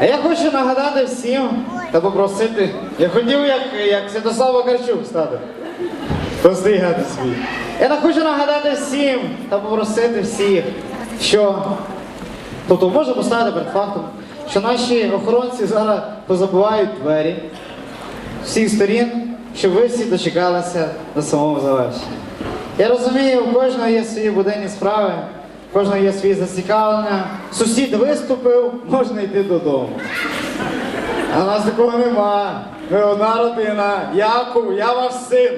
А я хочу нагадати всім та попросити. Я хотів, як, як Святослав Вакарчук стати. Пострігати свій. Я хочу нагадати всім та попросити всіх, що. Тобто можна поставити перед фактом, що наші охоронці зараз позабувають двері всіх сторін, щоб ви всі дочекалися до самого завершення. Я розумію, у кожного є свої буденні справи, кожного є свої зацікавлення. Сусід виступив, можна йти додому. А у нас такого нема. Ми одна родина. Яков, я ваш син.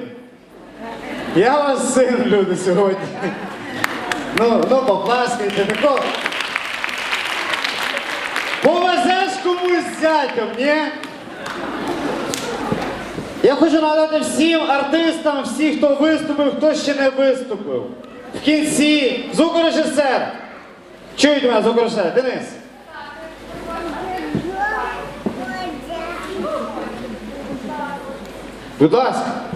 Я ваш син, люди, сьогодні. Ну, ну, поплескайте, такого. Повезеш комусь зятям, ні? Я хочу нагадати всім артистам, всім, хто виступив, хто ще не виступив. В кінці звукорежисер. Чують мене, звукорежисер, Денис. Будь ласка.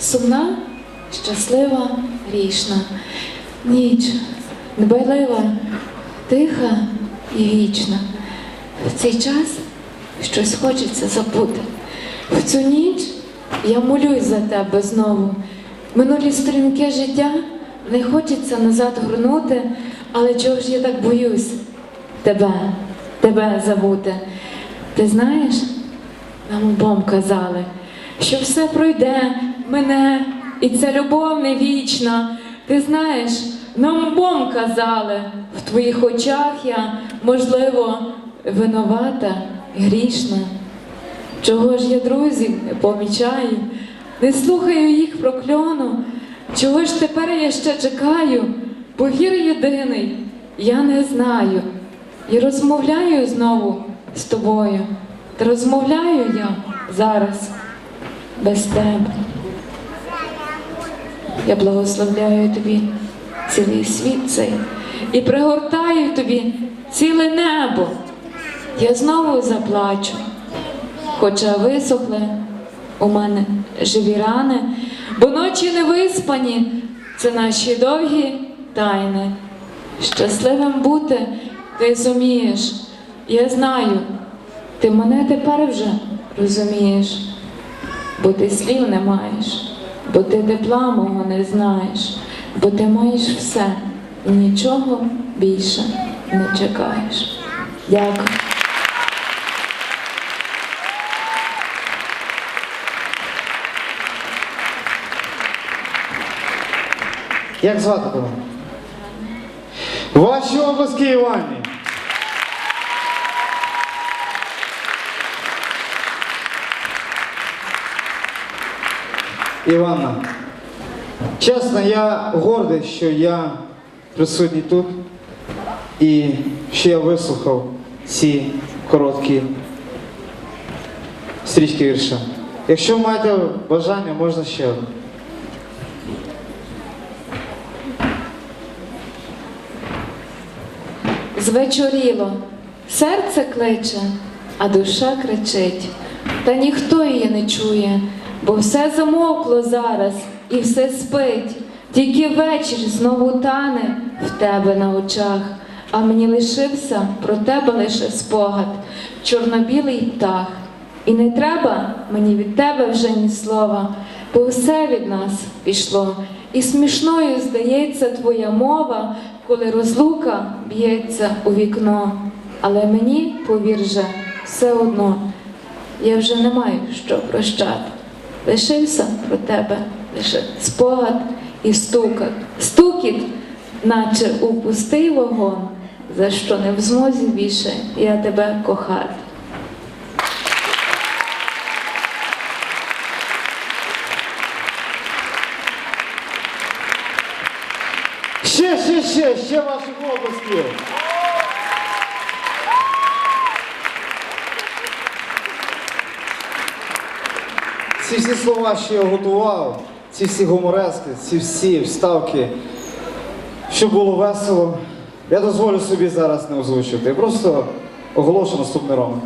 Сумна, щаслива, грішна. Ніч дбайлива, тиха і вічна. В цей час щось хочеться забути. В цю ніч я молюсь за тебе знову. Минулі сторінки життя не хочеться назад горнути, але чого ж я так боюсь тебе, тебе забути. Ти знаєш, нам обом казали, що все пройде, мене, і ця любов не вічна. Ти знаєш, нам обом казали, в твоїх очах я, можливо, винувата, грішна. Чого ж я друзів не помічаю, не слухаю їх прокльону, чого ж тепер я ще чекаю, повір єдиний, я не знаю. І розмовляю знову з тобою. Та розмовляю я зараз без тебе. Я благословляю тобі цілий світ цей і пригортаю тобі ціле небо. Я знову заплачу, хоча висохли у мене живі рани, бо ночі не виспані це наші довгі тайни. Щасливим бути ти зумієш. Я знаю, ти мене тепер вже розумієш, бо ти слів не маєш, бо ти тепла мого не знаєш, бо ти маєш все нічого більше не чекаєш. Дякую. Як звати тебе? Ваші обласки Івані. Іванна, чесно, я гордий, що я присутній тут і що я вислухав ці короткі стрічки вірша. Якщо маєте бажання, можна ще одне. Звечоріло, серце кличе, а душа кричить, та ніхто її не чує, бо все замовкло зараз і все спить. Тільки вечір знову тане в тебе на очах, а мені лишився про тебе лише спогад, чорно-білий птах. І не треба мені від тебе вже ні слова, бо все від нас пішло. І смішною здається твоя мова, коли розлука б'ється у вікно. Але мені, повір же, все одно, я вже не маю що прощати. Лишився про тебе лише спогад і стукат, стукіт, наче у пустий вогон, за що не в змозі більше я тебе кохати. Ще, ще, ще, ще ваших обласків. Ці всі слова, що я готував, ці всі гуморески, ці всі вставки. щоб було весело. Я дозволю собі зараз не озвучити. Я просто оголошу наступний роман.